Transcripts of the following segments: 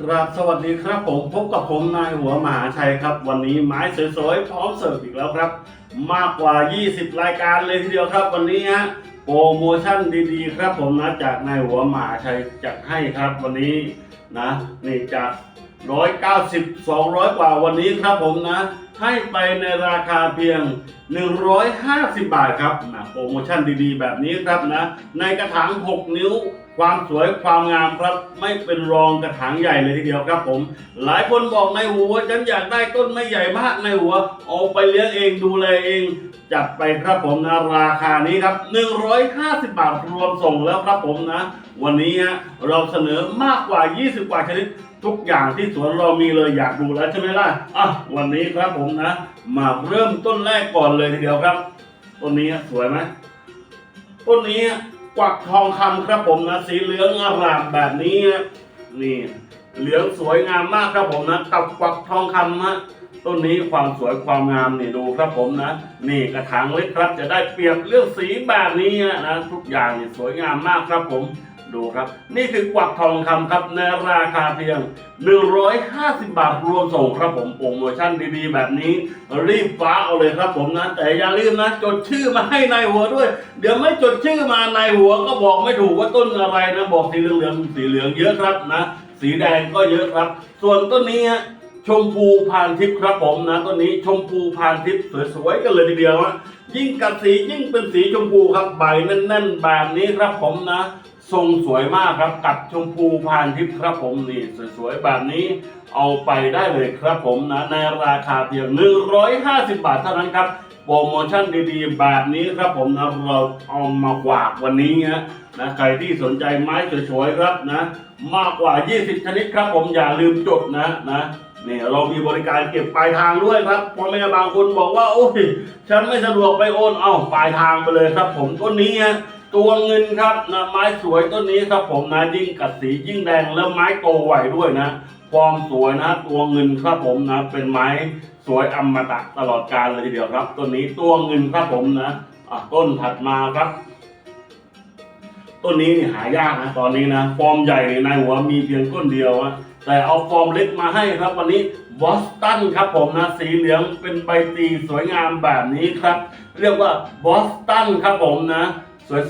ครับสวัสดีครับผมพบกับผมนายหัวมหาชัยครับ วันนี้ไม้สวยๆพร้อมเสิร์ฟอีกแล้วครับ มากกว่า 20 รายการเลยทีเดียวครับ วันนี้ฮะโปรโมชั่นดีๆ ครับผมนะจากนายหัวมหาชัยจัดให้ครับวันนี้นะนี่จาก 190 200 กว่าวันนี้ครับผมนะ ให้ไปในราคาเพียง 150 บาทครับนะโปรโมชั่นดีๆ แบบนี้ครับนะ ในกระถาง 6 นิ้ว ความสวยความงามครับ ไม่เป็นรองกระถางใหญ่เลยทีเดียวครับผม หลายคนบอกในหัวฉันอยากได้ต้นไม่ใหญ่มากในหัว เอาไปเลี้ยงเองดูแลเอง จัดไปครับผมนะราคานี้ครับ 150 บาทรวมส่งแล้วครับผมนะ วันนี้ฮะเราเสนอมากกว่า 20 กว่าชนิดทุกอย่างที่สวนเรามีเลยอยากดูแล้วใช่ไหมล่ะอะวันนี้ครับผมนะ มาเริ่มต้นแรกก่อนเลยทีเดียวครับต้นนี้สวยไหมต้นนี้ กวักทองคำครับผมนะสีเหลืองอร่ามแบบนี้ฮะนี่เหลืองสวยงามมากครับผมนะกับกวักทองคำฮะต้นนี้ความสวยความงามนี่ดูครับผมนะ นี่กระถางเล็กครับจะได้เปรียบเรื่องสีแบบนี้นะทุกอย่างนี่สวยงามมากครับผม ดูครับ นี่คือกวักทองคำครับในราคาเพียง 150 บาทรวมส่งครับผมโปรโมชั่นดีๆ แบบนี้ รีบฟ้าเอาเลยครับผมนะ แต่อย่าลืมนะ จดชื่อมาให้ในายหัวด้วย เดี๋ยวไม่จดชื่อมาในายหัวก็บอกไม่ถูกว่าต้นอะไรนะ บอกสีเหลืองๆสีเหลืองเยอะครับนะ สีแดงก็เยอะครับ ส่วนต้นนี้ชมพูพานทิพย์ครับผมนะต้นนี้ชมพูพานทิพย์สวยๆกันเลยทีเดียวฮะยิ่งกัดสียิ่งเป็นสีชมพูครับใบแน่นๆแบบนี้ครับผมนะ ทรงสวยมากครับกับชมพูพานทิพย์ครับผมนี่สวยๆแบบนี้เอาไปได้เลยครับผมนะในราคาเพียง 150 บาทเท่านั้นครับโปรโมชั่นดีๆ แบบนี้ครับผมนะเราเอามาฝากวันนี้นะนะใครที่สนใจไม้สวยๆครับนะมากกว่า 20 ชนิดครับผมอย่าลืมจดนะนะนี่เรามีบริการเก็บปลายทางด้วยครับพ่อแม่บางคนบอกว่าโอ้ยฉันไม่สะดวกไปโอนเอาปลายทางไปเลยครับ ผมต้นนี้ฮะ ตัวเงินครับนะไม้สวยต้นนี้ครับผมนะยิ่งกัดสียิ่งแดงแล้วไม้โตไวด้วยนะความสวยนะตัวเงินครับผมนะ เป็นไม้สวยอมตะตลอดกาลเลยทีเดียวครับต้นนี้ตัวเงินครับผมนะอะต้นถัดมาครับ ต้นนี้นี่หายากนะตอนนี้นะฟอร์มใหญ่ในหัวมีเพียงต้นเดียวอะแต่เอาฟอร์มเล็กมาให้ครับ วันนี้บอสตันครับผมนะสีเหลืองเป็นใบตีสวยงามแบบนี้ครับ เรียกว่าบอสตันครับผมนะ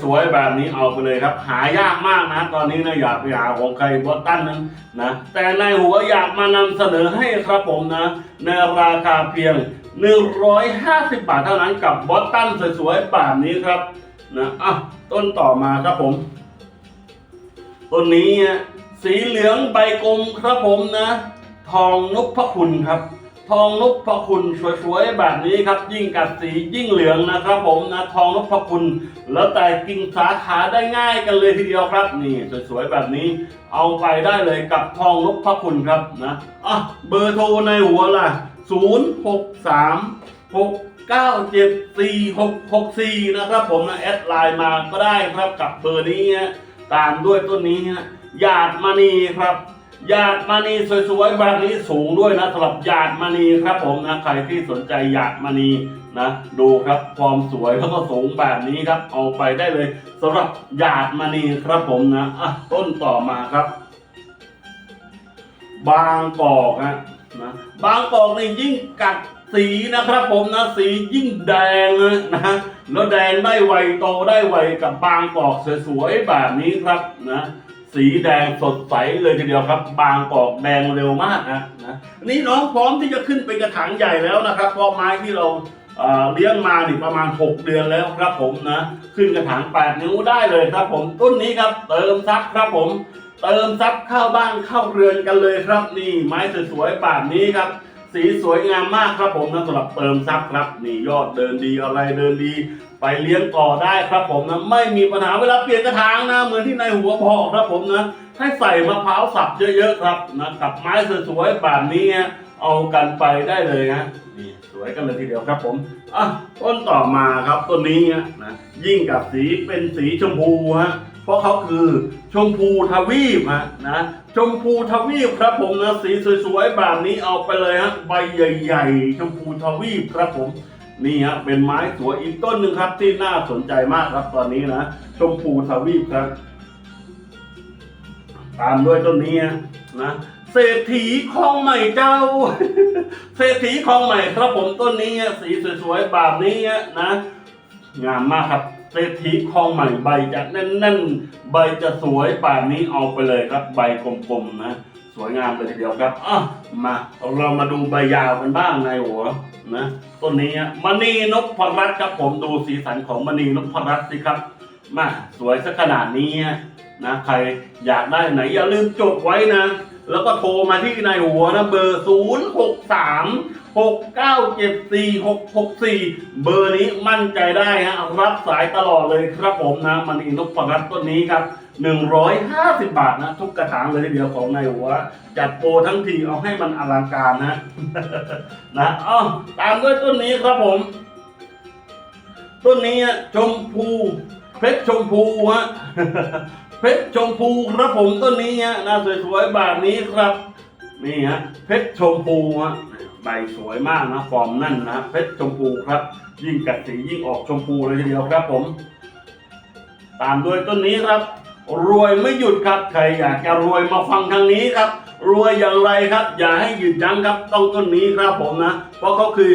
สวยๆแบบนี้เอาไปเลยครับ หายากมากนะ ตอนนี้นะอยากไปหาของใครบอสตันนั้นนะแต่ในหัวอยากมานำเสนอให้ครับผมนะ ในราคาเพียง 150 บาทเท่านั้นกับบอสตันสวยๆแบบนี้ครับนะอะต้นต่อมาครับผมต้นนี้ฮะสีเหลืองใบกลมครับผมนะ ทองนพคุณครับ ทองนพคุณสวยๆแบบนี้ครับ ยิ่งกัดสียิ่งเหลืองนะครับ ผมนะทองนพคุณ แล้วแต่กิ่งสาขาได้ง่ายกันเลยทีเดียวครับ นี่สวยๆแบบนี้ เอาไปได้เลยกับทองนพคุณครับนะอะเบอร์โทรในหัวล่ะ 0 6 3 6 9 7 4 6 6 4นะครับผมนะแอดไลน์มาก็ได้ครับกับเบอร์นี้ ตามด้วยต้นนี้ฮะหยาดมณีครับ หยาดมณีสวยๆแบบนี้สูงด้วยนะสำหรับหยาดมณีครับผมนะใครที่สนใจหยาดมณีนะดูครับความสวยแล้วก็สูงแบบนี้ครับ เอาไปได้เลยสำหรับหยาดมณีครับผมนะอะต้นต่อมาครับ บางกอกฮะนะบางกอกนี่ยิ่งกัดสีนะครับผมนะสียิ่งแดงเลยนะแล้วแดงได้ไวโตได้ไวกับบางกอกสวยๆแบบนี้ครับนะ สีแดงสดใสเลยทีเดียวครับ บางกอกแดงเร็วมากนะนะนี่น้องพร้อมที่จะขึ้นเป็นกระถางใหญ่แล้วนะครับเพราะไม้ที่เราเลี้ยงมานี่ประมาณ 6 เดือนแล้วครับผมนะขึ้นกระถาง8นิ้วได้เลยครับผมต้นนี้ครับ เติมซับครับผม เติมซับเข้าบ้านเข้าเรือนกันเลยครับนี่ไม้สวยๆแบบนี้ครับ สีสวยงามมากครับผมนะสำหรับเติมซับครับนี่ยอดเดินดีอะไรเดินดี ไปเลี้ยงต่อได้ครับผมนะไม่มีปัญหาเวลาเปลี่ยนกระถางนะเหมือนที่ในหัวบอกครับผมนะให้ใส่มะพร้าวสับเยอะๆครับนะกับไม้สวยๆแบบนี้เอากันไปได้เลยฮะนี่สวยกันเลยทีเดียวครับผมอะต้นต่อมาครับต้นนี้นะยิ่งกับสีเป็นสีชมพูฮะเพราะเขาคือชมพูทวีปฮะนะชมพูทวีปครับผมนะสีสวยๆแบบนี้เอาไปเลยฮะใบใหญ่ ๆ ชมพูทวีปครับผม นี่ฮะเป็นไม้สวยอีกต้นหนึ่งครับ ที่น่าสนใจมากครับตอนนี้นะชมพูทวีปครับ ตามด้วยต้นนี้นะเศรษฐีคลองใหม่เจ้า เศรษฐีคลองใหม่ครับผมต้นนี้สีสวยๆแบบนี้นะงามมากครับเศรษฐีคลองใหม่ใบจะแน่นๆ ใบจะสวยแบบนี้เอาไปเลยครับ ใบกลมๆนะ สวยงามเลยทีเดียวครับอะมาเรามาดูใบยาวกันบ้างในหัว นะต้นนี้ฮะมณีนพรัตน์ครับผมดูสีสันของมณีนพรัตน์สิครับมาสวยสักขนาดนี้นะใครอยากได้ไหน อย่าลืมจดไว้นะ แล้วก็โทรมาที่นายหัวนะเบอร์ 0 6 3 6 9 7 4 6 6 4 เบอร์นี้มั่นใจได้ฮะรับสายตลอดเลยครับผมนะมันอีนพรัตน์ต้นนี้ครับ 150 บาทนะ ทุกกระถางเลยทีเดียวของนายหัว จัดโปรทั้งทีเอาให้มันอลังการนะ นะอ้อตามด้วยต้นนี้ครับผม ต้นนี้อะชมพูเพชรชมพูฮะเพชรชมพูครับผมต้นนี้ฮะนะสวยๆแบบนี้ครับ นี่ฮะเพชรชมพูฮะใบสวยมากนะฟอร์มนั่นนะเพชรชมพูครับ ยิ่งกัดสียิ่งออกชมพูเลยทีเดียวครับผม ตามด้วยต้นนี้ครับ รวยไม่หยุดครับ ใครอยากจะรวยมาฟังทางนี้ครับ รวยอย่างไรครับ อย่าให้หยุดยั้งครับ ต้องต้นนี้ครับผมนะ เพราะเขาคือ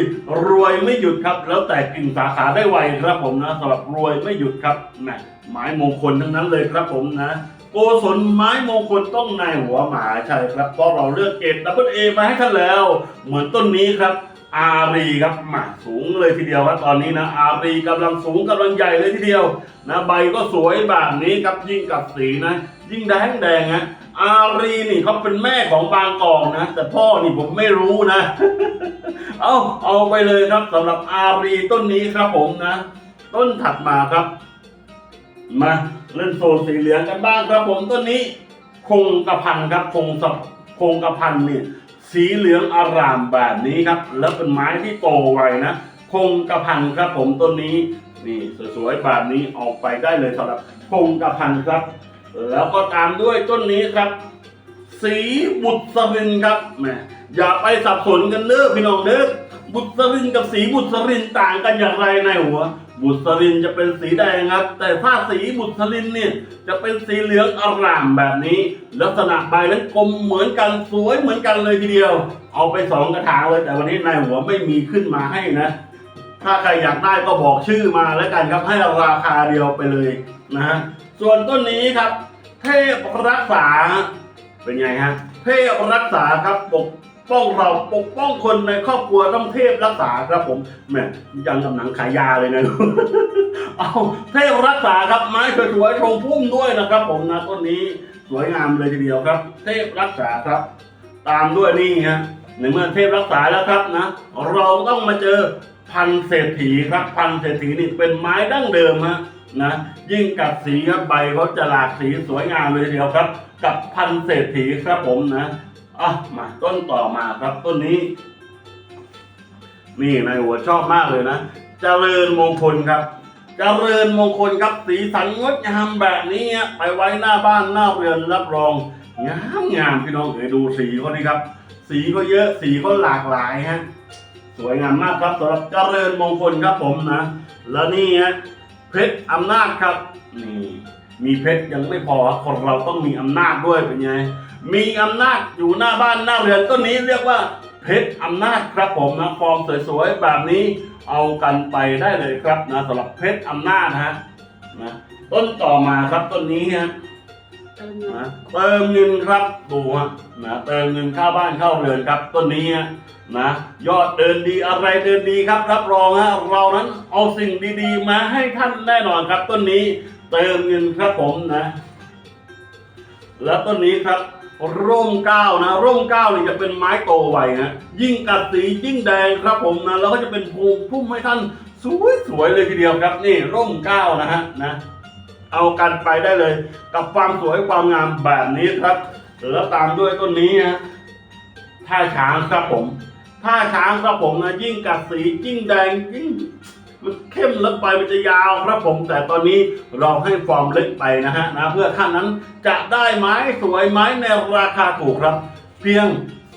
รวยไม่หยุดครับ แล้วแต่กิ่งสาขาได้ไวครับผมนะสำหรับรวยไม่หยุดครับแหมไม้มงคลทั้งนั้นเลยครับผมนะโกศลไม้มงคลต้องนายหัวหมาใช่ครับเพราะเราเลือกเกรดดับเบิลเอมาให้ท่านแล้ว เหมือนต้นนี้ครับ อารีครับหมาสูงเลยทีเดียวครับตอนนี้นะอารีกำลังสูงกำลังใหญ่เลยทีเดียวนะใบก็สวยแบบนี้ครับยิ่งกับสีนะ ยิ่งแดงแดงฮะอารีนี่เขาเป็นแม่ของบางกอกนะ แต่พ่อนี่ผมไม่รู้นะ เอาเอาไปเลยครับสำหรับอารีต้นนี้ครับผมนะ ต้นถัดมาครับ มาเล่นโซนสีเหลืองกันบ้างครับผมต้นนี้ คงกระพันครับ คงสะคงกระพันเนี่ย สีเหลืองอารามแบบนี้ครับ แล้วเป็นไม้ที่โตไวนะ คงกระพันครับผมต้นนี้นี่สวยๆแบบนี้ออกไปได้เลยสำหรับคงกระพันครับ แล้วก็ตามด้วยต้นนี้ครับ สีบุตรสรินครับแหมอย่าไปสับสนกันเด้อพี่น้องเด้อบุตรสรินกับสีบุตรสรินต่างกันอย่างไรในหัว บุตรินจะเป็นสีแดงครับ แต่ถ้าสีบุตรสรินเนี่ยจะเป็นสีเหลืองอร่ามแบบนี้ ลักษณะใบนั้นกลมเหมือนกันสวยเหมือนกันเลยทีเดียว เอาไปสองกระถางเลย แต่วันนี้นายหัวไม่มีขึ้นมาให้นะ ถ้าใครอยากได้ก็บอกชื่อมาแล้วกันครับให้ราคาเดียวไปเลยนะฮะส่วนต้นนี้ครับ เทพรักษาเป็นไงฮะเทพรักษาครับปก ป้องเราปกป้องคนในครอบครัวต้องเทพรักษาครับผมแหมยังกำลังขายยาเลยนะเอาเทพรักษาครับไม้สวยๆทรงพุ่มด้วยนะครับ ผมนะต้นนี้สวยงามเลยทีเดียวครับ เทพรักษาครับ ตามด้วยนี่ฮะในเมื่อเทพรักษาแล้วครับนะ เราต้องมาเจอพันเศรษฐีครับ พันเศรษฐีนี่เป็นไม้ดั้งเดิมฮะนะยิ่งกัดสีครับใบเขาจะหลากสีสวยงามเลยทีเดียวครับ กับพันเศรษฐีครับผมนะ อะมาต้นต่อมาครับต้นนี้ นี่นายหัวชอบมากเลยนะเจริญมงคลครับเจริญมงคลครับสีสันงดงามแบบนี้ไปไว้หน้าบ้านหน้าเรือนรับรองงามงามพี่น้องเอ๋ยดูสีเขานี่ครับ สีก็เยอะสีก็หลากหลายฮะสวยงามมากครับสำหรับเจริญมงคลครับผมนะ แล้วนี่ฮะเพชรอำนาจครับนี่มีเพชรยังไม่พอครับคนเราต้องมีอำนาจด้วยเป็นไง มีอำนาจอยู่หน้าบ้านหน้าเรือนต้นนี้เรียกว่าเพชรอำนาจครับผมนะฟอร์มสวยๆแบบนี้เอากันไปได้เลยครับนะสำหรับเพชรอำนาจฮะนะต้นต่อมาครับต้นนี้ฮะเติมเงินนะเติมเงินครับดูฮะนะเติมเงินเข้าบ้านเข้าเรือนครับต้นนี้ฮะนะยอดเดินดีอะไรเดินดีครับ รับรองฮะเรานั้นเอาสิ่งดีๆ มาให้ท่านแน่นอนครับ ต้นนี้เติมเงินครับผมนะ แล้วต้นนี้ครับ ร่มเก้านะ ร่มเก้านี่จะเป็นไม้โตไวนะ ยิ่งกัดสียิ่งแดงครับผมนะ แล้วก็จะเป็นภูมิพุ่มให้ท่านสวยสวยๆเลยทีเดียวครับ นี่ร่มเก้านะฮะนะ เอากันไปได้เลย กับความสวยความงามแบบนี้ครับ แล้วตามด้วยต้นนี้ฮะท่าช้างครับผมท่าช้างครับผมนะยิ่งกัดสียิ่งแดงยิ่ง มันเข้มล้วไปมันจะยาวครับผมแต่ตอนนี้เราให้ฟอร์มเล็กไปนะฮะนะเพื่อท่านนั้นจะได้ไม้สวยไม้ในราคาถูกครับ เพียง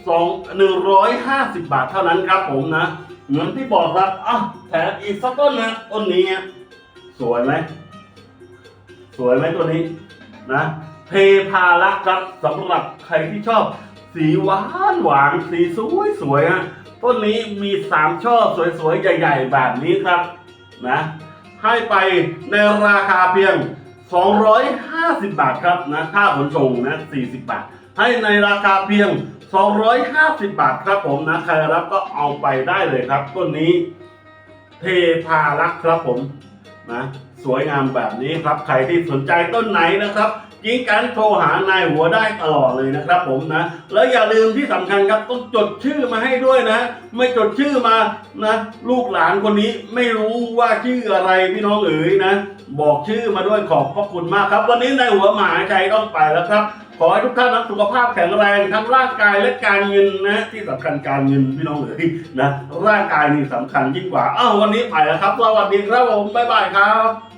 สองหนึ่งร้อยห้าสิบบาทเท่านั้นครับผมนะ เหมือนที่บอกครับอะแถมอีกสักต้นนะต้นนี้สวยไหมสวยไหมตัวนี้นะเทพารักครับสำหรับใครที่ชอบสีหวานหวานสีสวยสวยฮะ ต้นนี้มีสามช่อสวยๆ ใหญ่ๆ แบบนี้ครับนะให้ไปในราคาเพียง 250 บาทครับนะค่าขนส่งนะ40 บาท ให้ในราคาเพียง 250 บาทครับผมนะใครรับก็เอาไปได้เลยครับ ต้นนี้เทพารักษ์ครับผมนะสวยงามแบบนี้ครับ ใครที่สนใจต้นไหนนะครับ ยิงการโทรหานายหัวได้ตลอดเลยนะครับ ผมนะ แล้วอย่าลืมที่สำคัญครับต้องจดชื่อมาให้ด้วยนะ ไม่จดชื่อมานะ ลูกหลานคนนี้ไม่รู้ว่าชื่ออะไรพี่น้องเอ๋ยนะ บอกชื่อมาด้วยขอบพระคุณมากครับ วันนี้นายหัวหมาชัยต้องไปแล้วครับ ขอให้ทุกท่านนะสุขภาพแข็งแรงทั้งร่างกายและการเงินนะ ที่สำคัญการเงินพี่น้องเอ๋ยนะร่างกายนี่สำคัญยิ่งกว่าอ้าววันนี้ไปแล้วครับสวัสดีครับผมบ๊ายบายครับ